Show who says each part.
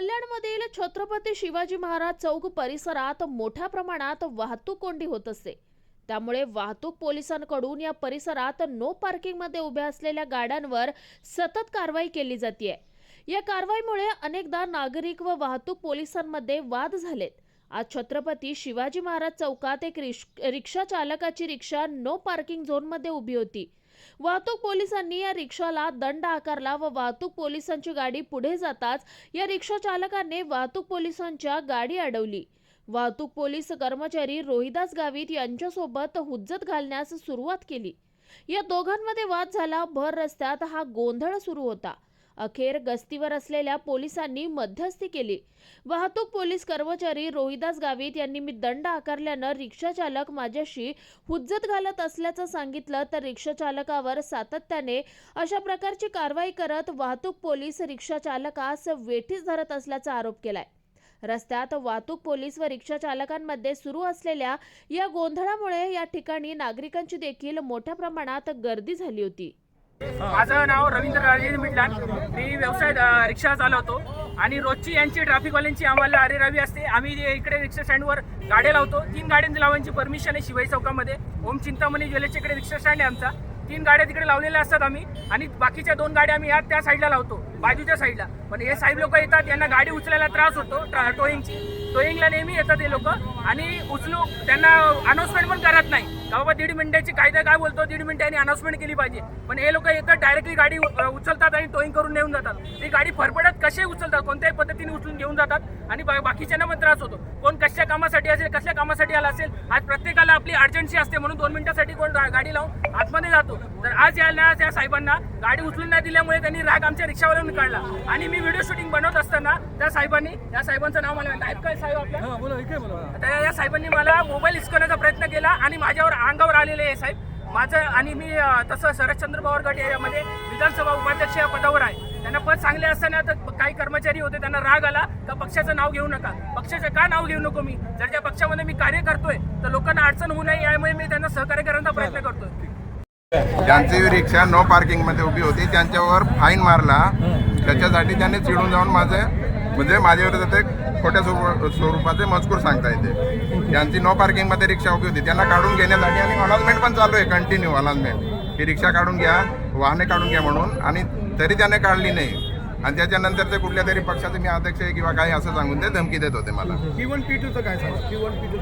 Speaker 1: कल्याणमधील छत्रपती शिवाजी महाराज चौक परिसरात मोठ्या प्रमाणात वाहतूक कोंडी होत असते. त्यामुळे वाहतूक पोलिसांकडून या परिसरात नो पार्किंगमध्ये उभ्या असलेल्या गाड्यांवर सतत कारवाई केली जाते या कारवाईमुळे अनेकदा नागरिक व वाहतूक पोलिसांमध्ये वाद झालेत. आज छत्रपती शिवाजी महाराज चौकात एक रिक्षा चालकाची रिक्षा नो पार्किंग झोनमध्ये उभी होती. वाहतूक पोलिसांनी या रिक्षाला दंड आकारला व वाहतूक पोलिसांची गाडी पुढे जाताच या रिक्षा चालकाने वाहतूक पोलिसांच्या गाडी अडवली. वाहतूक पोलीस कर्मचारी रोहिदास गावित यांच्यासोबत हुज्जत घालण्यास सुरुवात केली. या दोघांमध्ये वाद झाला. भर रस्त्यात हा गोंधळ सुरू होता. अखेर गस्तीवर असलेल्या पोलिसांनी मध्यस्थी केली. वाहतूक पोलीस कर्मचारी रोहिदास गावित यांनी मी दंड आकारल्यानं रिक्षा चालक माझ्याशी हुज्जत घालत असल्याचं सांगितलं तर रिक्षा चालकावर सातत्याने अशा प्रकारची कारवाई करत वाहतूक पोलीस रिक्षा चालकास वेठीस धरत असल्याचा आरोप केलाय. रस्त्यात वाहतूक पोलीस व रिक्षा चालकांमध्ये सुरू असलेल्या या गोंधळामुळे या ठिकाणी नागरिकांची देखील मोठ्या प्रमाणात गर्दी झाली होती.
Speaker 2: माझं नाव रवींद्र राजेंद्र मिटलान. मी व्यवसाय रिक्षा चालवतो. आणि रोजची यांची ट्रॅफिकवाल्यांची आम्हाला अरे रवी असते. आम्ही इकडे रिक्षा स्टँडवर गाड्या लावतो तीन गाड्यांची लावायची परमिशन आहे शिवाई चौकामध्ये. ओम चिंतामणी ज्वेलर्सच्या इकडे रिक्षा स्टँड आहे आमचा. तीन गाड्या तिकडे लावलेल्या असतात आम्ही. आणि बाकीच्या दोन गाड्या आम्ही या त्या साईडला लावतो बाजूच्या साईडला. पण हे साहेब लोक येतात यांना गाडी उचलायला त्रास होतो टोईंगची. टोईंगला नेहमी येतात हे लोक. आणि उचलू त्यांना अनाऊन्समेंट पण करत नाही. का बाबा दीड मिनिटाची कायदा काय बोलतो? दीड मिनिटांनी अनाऊन्समेंट केली पाहिजे. पण हे लोक येतात डायरेक्टली गाडी उचलतात आणि टोईंग करून नेऊन जातात. ती गाडी फरफडत कसे उचलतात? कोणत्याही पद्धतीने उचलून घेऊन जातात आणि बाकीच्यांना पण त्रास होतो. कोण कशा कामासाठी असेल कसल्या कामासाठी आला असेल आज प्रत्येकाला आपली अर्जन्सी असते म्हणून दोन मिनिटासाठी कोण गाडी लावून आतमध्ये जातो. तर आज यायला त्या साहेबांना गाडी उचलून नाही दिल्यामुळे त्यांनी राग आमच्या रिक्षावाल्यावर काढला. आणि मी व्हिडिओ शूटिंग बनवत असताना त्या साहेबांनी त्या साहेबांचं नाव मला. काय साहेब आपल्या
Speaker 3: बोला इकडे बोला.
Speaker 2: त्या या साहेबांनी मला मोबाईल हिसकण्याचा प्रयत्न केला आणि माझ्यावर अंगावर आलेले आहे साहेब. माझं आणि मी तसं शरदचंद्र पवार गट एरियामध्ये विधानसभा उपाध्यक्ष या पदावर आहे. त्यांना पद चांगले असताना तर काही कर्मचारी होते त्यांना राग आला का पक्षाचं नाव घेऊ नका. पक्षाचं का नाव घेऊ नको मी? जर त्या पक्षामध्ये मी कार्य करतोय तर लोकांना अडचण होऊ नये यामुळे मी त्यांना सहकार्य करण्याचा प्रयत्न करतोय.
Speaker 4: ज्यांची रिक्षा नो पार्किंगमध्ये उभी होती त्यांच्यावर फाईन मारला. त्याच्यासाठी त्यांनी चिडून जाऊन माझे म्हणजे माझ्यावर ते खोट्या स्वरूपाचे मजकूर सांगता येते. यांची नो पार्किंगमध्ये रिक्षा उभी होती. त्यांना काढून घेण्यासाठी आणि अनाउन्समेंट पण चालू आहे कंटिन्यू अनाउन्समेंट की रिक्षा काढून घ्या वाहने काढून घ्या म्हणून. आणि तरी त्याने काढली नाही. आणि त्याच्यानंतर ते कुठल्या तरी पक्षाचे मी अध्यक्ष आहे किंवा काही असं सांगून ते धमकी देत होते मला.
Speaker 3: पी वन पी टूचं काय सांगा? P one P to